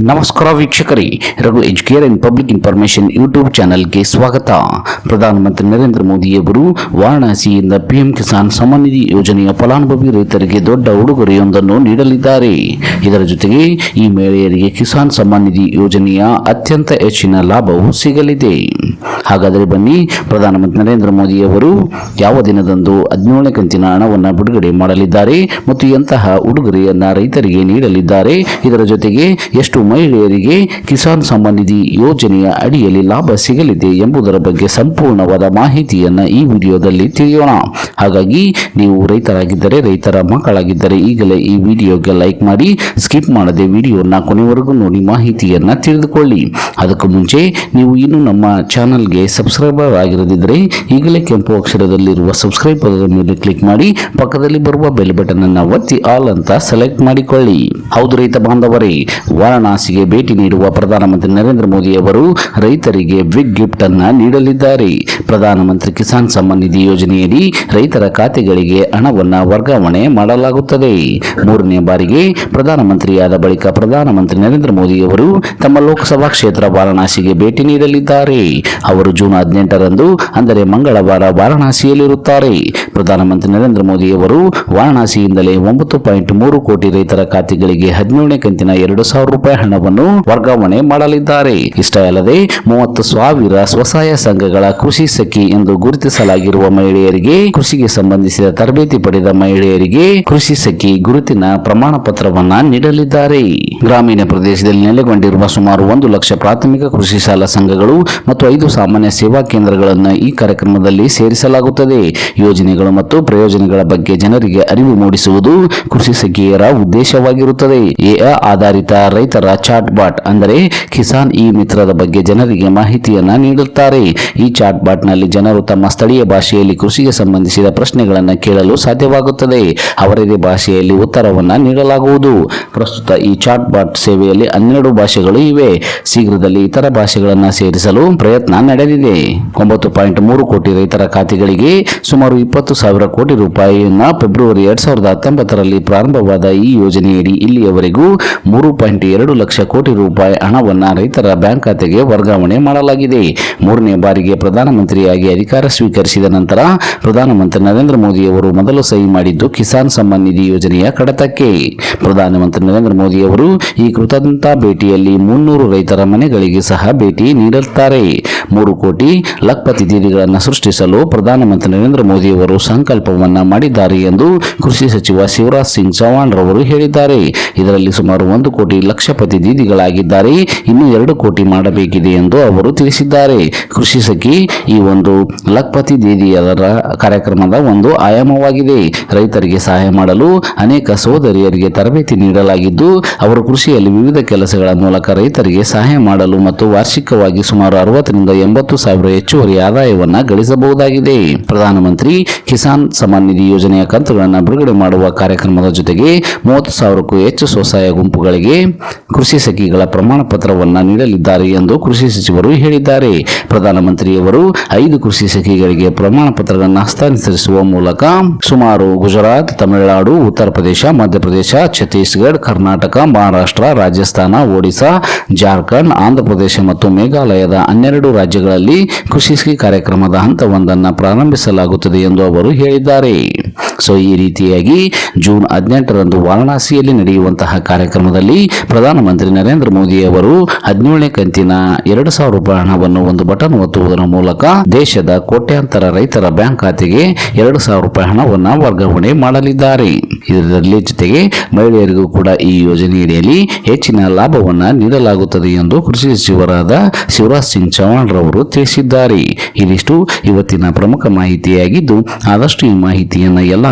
ನಮಸ್ಕಾರ ವೀಕ್ಷಕರೇ, Raghu Educare and public information YouTube ಚಾನೆಲ್ಗೆ ಸ್ವಾಗತ. ಪ್ರಧಾನಮಂತ್ರಿ ನರೇಂದ್ರ ಮೋದಿಯವರು ವಾರಣಾಸಿಯಿಂದ ಪಿಎಂ ಕಿಸಾನ್ ಸಮ್ಮಾನ್ ನಿಧಿ ಯೋಜನೆಯ ಫಲಾನುಭವಿ ರೈತರಿಗೆ ದೊಡ್ಡ ಉಡುಗೊರೆಯೊಂದನ್ನು ನೀಡಲಿದ್ದಾರೆ. ಇದರ ಜೊತೆಗೆ ಈ ಮಹಿಳೆಯರಿಗೆ ಕಿಸಾನ್ ಸಮ್ಮಾನ್ ನಿಧಿ ಯೋಜನೆಯ ಅತ್ಯಂತ ಹೆಚ್ಚಿನ ಲಾಭವು ಸಿಗಲಿದೆ. ಹಾಗಾದರೆ ಬನ್ನಿ, ಪ್ರಧಾನಮಂತ್ರಿ ನರೇಂದ್ರ ಮೋದಿಯವರು ಯಾವ ದಿನದಂದು ಹದಿನೇಳನೇ ಕಂತಿನ ಹಣವನ್ನು ಬಿಡುಗಡೆ ಮಾಡಲಿದ್ದಾರೆ ಮತ್ತು ಎಂತಹ ಉಡುಗೊರೆಯನ್ನು ರೈತರಿಗೆ ನೀಡಲಿದ್ದಾರೆ? ಇದರ ಜೊತೆಗೆ ಎಷ್ಟು ಮಹಿಳೆಯರಿಗೆ ಕಿಸಾನ್ ಸಮ್ಮಾನ್ ನಿಧಿ ಯೋಜನೆಯ ಅಡಿಯಲ್ಲಿ ಲಾಭ ಸಿಗಲಿದೆ ಎಂಬುದರ ಬಗ್ಗೆ ಸಂಪೂರ್ಣವಾದ ಮಾಹಿತಿಯನ್ನ ಈ ವಿಡಿಯೋದಲ್ಲಿ ತಿಳಿಯೋಣ. ಹಾಗಾಗಿ ನೀವು ರೈತರಾಗಿದ್ದರೆ ರೈತರ ಮಕ್ಕಳಾಗಿದ್ದರೆ ಈಗಲೇ ಈ ವಿಡಿಯೋಗೆ ಲೈಕ್ ಮಾಡಿ, ಸ್ಕಿಪ್ ಮಾಡದೆ ವಿಡಿಯೋನ ಕೊನೆವರೆಗೂ ನೋಡಿ ಮಾಹಿತಿಯನ್ನ ತಿಳಿದುಕೊಳ್ಳಿ. ಅದಕ್ಕೂ ಮುಂಚೆ ನೀವು ಇನ್ನೂ ನಮ್ಮ ಚಾನಲ್ಗೆ ಸಬ್ಸ್ಕ್ರೈಬರ್ ಆಗಿರದಿದ್ದರೆ ಈಗಲೇ ಕೆಂಪು ಅಕ್ಷರದಲ್ಲಿರುವ ಸಬ್ಸ್ಕ್ರೈಬ್ ಪದದ ಮೇಲೆ ಕ್ಲಿಕ್ ಮಾಡಿ, ಪಕ್ಕದಲ್ಲಿ ಬರುವ ಬೆಲ್ ಬಟನ್ ಅನ್ನು ಒತ್ತಿ ಆಲ್ ಅಂತ ಸೆಲೆಕ್ಟ್ ಮಾಡಿಕೊಳ್ಳಿ. ಹೌದು ರೈತ ಬಾಂಧವರೇ, ವಾರಣಾಸಿಗೆ ಭೇಟಿ ನೀಡುವ ಪ್ರಧಾನಮಂತ್ರಿ ನರೇಂದ್ರ ಮೋದಿ ಅವರು ರೈತರಿಗೆ ಬಿಗ್ ಗಿಫ್ಟ್ ಅನ್ನು ನೀಡಲಿದ್ದಾರೆ. ಪ್ರಧಾನಮಂತ್ರಿ ಕಿಸಾನ್ ಸಮ್ಮಾನ್ ನಿಧಿ ಯೋಜನೆಯಡಿ ರೈತರ ಖಾತೆಗಳಿಗೆ ಹಣವನ್ನು ವರ್ಗಾವಣೆ ಮಾಡಲಾಗುತ್ತದೆ. ಮೂರನೇ ಬಾರಿಗೆ ಪ್ರಧಾನಮಂತ್ರಿಯಾದ ಬಳಿಕ ಪ್ರಧಾನಮಂತ್ರಿ ನರೇಂದ್ರ ಮೋದಿ ಅವರು ತಮ್ಮ ಲೋಕಸಭಾ ಕ್ಷೇತ್ರ ವಾರಣಾಸಿಗೆ ಭೇಟಿ ನೀಡಲಿದ್ದಾರೆ. ಅವರು ಜೂನ್ ಹದಿನೆಂಟರಂದು ಅಂದರೆ ಮಂಗಳವಾರ ವಾರಣಾಸಿಯಲ್ಲಿರುತ್ತಾರೆ. ಪ್ರಧಾನಮಂತ್ರಿ ನರೇಂದ್ರ ಮೋದಿ ಅವರು ವಾರಣಾಸಿಯಿಂದಲೇ ಒಂಬತ್ತು ಪಾಯಿಂಟ್ ಮೂರು ಕೋಟಿ ರೈತರ ಖಾತೆಗಳಿಗೆ ಹದಿನೇಳನೇ ಕಂತಿನ ಎರಡು ಸಾವಿರ ರೂಪಾಯಿ ಹಣವನ್ನು ವರ್ಗಾವಣೆ ಮಾಡಲಿದ್ದಾರೆ. ಇಷ್ಟೇ ಅಲ್ಲದೆ ಮೂವತ್ತು ಸಾವಿರ ಸ್ವಸಹಾಯ ಸಂಘಗಳ ಕೃಷಿ ಸಖಿ ಎಂದು ಗುರುತಿಸಲಾಗಿರುವ ಮಹಿಳೆಯರಿಗೆ, ಕೃಷಿಗೆ ಸಂಬಂಧಿಸಿದ ತರಬೇತಿ ಪಡೆದ ಮಹಿಳೆಯರಿಗೆ ಕೃಷಿ ಸಖಿ ಗುರುತಿನ ಪ್ರಮಾಣ ಪತ್ರವನ್ನ ನೀಡಲಿದ್ದಾರೆ. ಗ್ರಾಮೀಣ ಪ್ರದೇಶದಲ್ಲಿ ನೆಲೆಗೊಂಡಿರುವ ಸುಮಾರು ಒಂದು ಲಕ್ಷ ಪ್ರಾಥಮಿಕ ಕೃಷಿ ಸಾಲ ಸಂಘಗಳು ಮತ್ತು ಐದು ಸಾಮಾನ್ಯ ಸೇವಾ ಕೇಂದ್ರಗಳನ್ನು ಈ ಕಾರ್ಯಕ್ರಮದಲ್ಲಿ ಸೇರಿಸಲಾಗುತ್ತದೆ. ಯೋಜನೆಗಳು ಮತ್ತು ಪ್ರಯೋಜನಗಳ ಬಗ್ಗೆ ಜನರಿಗೆ ಅರಿವು ಮೂಡಿಸುವುದು ಕೃಷಿ ಸಖಿಯರ ಉದ್ದೇಶವಾಗಿರುತ್ತದೆ. ಎಐ ಆಧಾರಿತ ರೈತರ ಚಾಟ್ ಬಾಟ್ ಅಂದರೆ ಕಿಸಾನ್ ಇ ಮಿತ್ರದ ಬಗ್ಗೆ ಜನರಿಗೆ ಮಾಹಿತಿಯನ್ನ ನೀಡುತ್ತಾರೆ. ಈ ಚಾಟ್ ಬಾಟ್ನಲ್ಲಿ ಜನರು ತಮ್ಮ ಸ್ಥಳೀಯ ಭಾಷೆಯಲ್ಲಿ ಕೃಷಿಗೆ ಸಂಬಂಧಿಸಿದ ಪ್ರಶ್ನೆಗಳನ್ನು ಕೇಳಲು ಸಾಧ್ಯವಾಗುತ್ತದೆ. ಅವರದೇ ಭಾಷೆಯಲ್ಲಿ ಉತ್ತರವನ್ನು ನೀಡಲಾಗುವುದು. ಪ್ರಸ್ತುತ ಈ ಚಾಟ್ ಬಾಟ್ ಸೇವೆಯಲ್ಲಿ ಹನ್ನೆರಡು ಭಾಷೆಗಳು ಇವೆ. ಶೀಘ್ರದಲ್ಲಿ ಇತರ ಭಾಷೆಗಳನ್ನು ಸೇರಿಸಲು ಪ್ರಯತ್ನ ನಡೆದಿದೆ. ಒಂಬತ್ತು ಪಾಯಿಂಟ್ ಮೂರು ಕೋಟಿ ರೈತರ ಖಾತೆಗಳಿಗೆ ಸುಮಾರು ಇಪ್ಪತ್ತು ಸಾವಿರ ಕೋಟಿ ರೂಪಾಯಿಯನ್ನ ಫೆಬ್ರವರಿ ಎರಡ್ ಸಾವಿರದ ಹತ್ತೊಂಬತ್ತರಲ್ಲಿ ಪ್ರಾರಂಭವಾದ ಈ ಯೋಜನೆಯಡಿ ಇಲ್ಲಿಯವರೆಗೂ ಮೂರು ಪಾಯಿಂಟ್ ಎರಡು ಲಕ್ಷ ಕೋಟಿ ರೂಪಾಯಿ ಹಣವನ್ನು ರೈತರ ಬ್ಯಾಂಕ್ ಖಾತೆಗೆ ವರ್ಗಾವಣೆ ಮಾಡಲಾಗಿದೆ. ಮೂರನೇ ಬಾರಿಗೆ ಪ್ರಧಾನಮಂತ್ರಿಯಾಗಿ ಅಧಿಕಾರ ಸ್ವೀಕರಿಸಿದ ನಂತರ ಪ್ರಧಾನಮಂತ್ರಿ ನರೇಂದ್ರ ಮೋದಿಯವರು ಮೊದಲು ಸಹಿ ಮಾಡಿದ್ದು ಕಿಸಾನ್ ಸಮ್ಮಾನ್ ನಿಧಿ ಯೋಜನೆಯ ಕಡತಕ್ಕೆ. ಪ್ರಧಾನಮಂತ್ರಿ ನರೇಂದ್ರ ಮೋದಿ ಅವರು ಈ ಕೃತಜ್ಞತಾ ಭೇಟಿಯಲ್ಲಿ ಮುನ್ನೂರು ರೈತರ ಮನೆಗಳಿಗೆ ಸಹ ಭೇಟಿ ನೀಡುತ್ತಾರೆ ಮೂರು ಕೋಟಿ ಲಕ್ಪತಿ ದೀದಿಗಳನ್ನು ಸೃಷ್ಟಿಸಲು ಪ್ರಧಾನಮಂತ್ರಿ ನರೇಂದ್ರ ಮೋದಿ ಅವರು ಸಂಕಲ್ಪವನ್ನ ಮಾಡಿದ್ದಾರೆ ಎಂದು ಕೃಷಿ ಸಚಿವ ಶಿವರಾಜ್ ಸಿಂಗ್ ಚೌಹಾಣ್ ರವರು ಹೇಳಿದ್ದಾರೆ. ಇದರಲ್ಲಿ ಸುಮಾರು ಒಂದು ಕೋಟಿ ಲಕ್ಷಪತಿ ದೀದಿಗಳಾಗಿದ್ದಾರೆ ಇನ್ನು ಎರಡು ಕೋಟಿ ಮಾಡಬೇಕಿದೆ ಎಂದು ಅವರು ತಿಳಿಸಿದ್ದಾರೆ. ಕೃಷಿ ಸಖಿ ಈ ಒಂದು ಲಖ್ಪತಿ ದೀದಿಯರ ಕಾರ್ಯಕ್ರಮದ ಒಂದು ಆಯಾಮವಾಗಿದೆ. ರೈತರಿಗೆ ಸಹಾಯ ಮಾಡಲು ಅನೇಕ ಸಹೋದರಿಯರಿಗೆ ತರಬೇತಿ ನೀಡಲಾಗಿದ್ದು, ಅವರು ಕೃಷಿಯಲ್ಲಿ ವಿವಿಧ ಕೆಲಸಗಳ ಮೂಲಕ ರೈತರಿಗೆ ಸಹಾಯ ಮಾಡಲು ಮತ್ತು ವಾರ್ಷಿಕವಾಗಿ ಸುಮಾರು ಅರವತ್ತರಿಂದ ಎಂಬತ್ತು ಸಾವಿರ ಹೆಚ್ಚುವರಿ ಆದಾಯವನ್ನು ಗಳಿಸಬಹುದಾಗಿದೆ. ಪ್ರಧಾನಮಂತ್ರಿ ಕಿಸಾನ್ ಸಮ್ಮಾನ್ ನಿಧಿ ಯೋಜನೆಯ ಕಂತುಗಳನ್ನು ಬಿಡುಗಡೆ ಮಾಡುವ ಕಾರ್ಯಕ್ರಮದ ಜೊತೆಗೆ ಮೂವತ್ತು ಸಾವಿರಕ್ಕೂ ಹೆಚ್ಚು ಸ್ವಸಹಾಯ ಗುಂಪುಗಳಿಗೆ ಕೃಷಿ ಸಖಿಗಳ ಪ್ರಮಾಣ ಪತ್ರವನ್ನು ನೀಡಲಿದ್ದಾರೆ ಎಂದು ಕೃಷಿ ಸಚಿವರು ಹೇಳಿದ್ದಾರೆ. ಪ್ರಧಾನಮಂತ್ರಿಯವರು ಐದು ಕೃಷಿ ಸಖಿಗಳಿಗೆ ಪ್ರಮಾಣ ಪತ್ರಗಳನ್ನು ಹಸ್ತಾಂತರಿಸುವ ಮೂಲಕ ಸುಮಾರು ಗುಜರಾತ್, ತಮಿಳುನಾಡು, ಉತ್ತರ ಪ್ರದೇಶ ಮಧ್ಯಪ್ರದೇಶ ಛತ್ತೀಸ್ಗಢ, ಕರ್ನಾಟಕ, ಮಹಾರಾಷ್ಟ್ರ, ರಾಜಸ್ಥಾನ, ಒಡಿಶಾ, ಜಾರ್ಖಂಡ್, ಆಂಧ್ರಪ್ರದೇಶ ಮತ್ತು ಮೇಘಾಲಯದ ಹನ್ನೆರಡು ರಾಜ್ಯಗಳಲ್ಲಿ ಕೃಷಿ ಕಾರ್ಯಕ್ರಮದ ಹಂತವೊಂದನ್ನು ಪ್ರಾರಂಭಿಸಲಾಗುತ್ತದೆ ಎಂದು ಅವರು ಹೇಳಿದ್ದಾರೆ. ಸೊ ಈ ರೀತಿಯಾಗಿ ಜೂನ್ ಹದಿನೆಂಟರಂದು ವಾರಣಾಸಿಯಲ್ಲಿ ನಡೆಯುವಂತಹ ಕಾರ್ಯಕ್ರಮದಲ್ಲಿ ಪ್ರಧಾನಮಂತ್ರಿ ನರೇಂದ್ರ ಮೋದಿ ಅವರು ಹದಿನೇಳನೇ ಕಂತಿನ ಎರಡು ಸಾವಿರ ರೂಪಾಯಿ ಹಣವನ್ನು ಒಂದು ಬಟನ್ ಒತ್ತುವುದರ ಮೂಲಕ ದೇಶದ ಕೋಟ್ಯಾಂತರ ರೈತರ ಬ್ಯಾಂಕ್ ಖಾತೆಗೆ ಎರಡು ಸಾವಿರ ರೂಪಾಯಿ ಹಣವನ್ನು ವರ್ಗಾವಣೆ ಮಾಡಲಿದ್ದಾರೆ. ಇದರಲ್ಲಿ ಜೊತೆಗೆ ಮಹಿಳೆಯರಿಗೂ ಕೂಡ ಈ ಯೋಜನೆಯಡಿಯಲ್ಲಿ ಹೆಚ್ಚಿನ ಲಾಭವನ್ನು ನೀಡಲಾಗುತ್ತದೆ ಎಂದು ಕೃಷಿ ಸಚಿವರಾದ ಶಿವರಾಜ್ ಸಿಂಗ್ ಚೌಹಾಣ್ ರವರು ತಿಳಿಸಿದ್ದಾರೆ. ಇದಿಷ್ಟು ಇವತ್ತಿನ ಪ್ರಮುಖ ಮಾಹಿತಿಯಾಗಿದ್ದು, ಆದಷ್ಟು ಈ ಮಾಹಿತಿಯನ್ನು ಎಲ್ಲ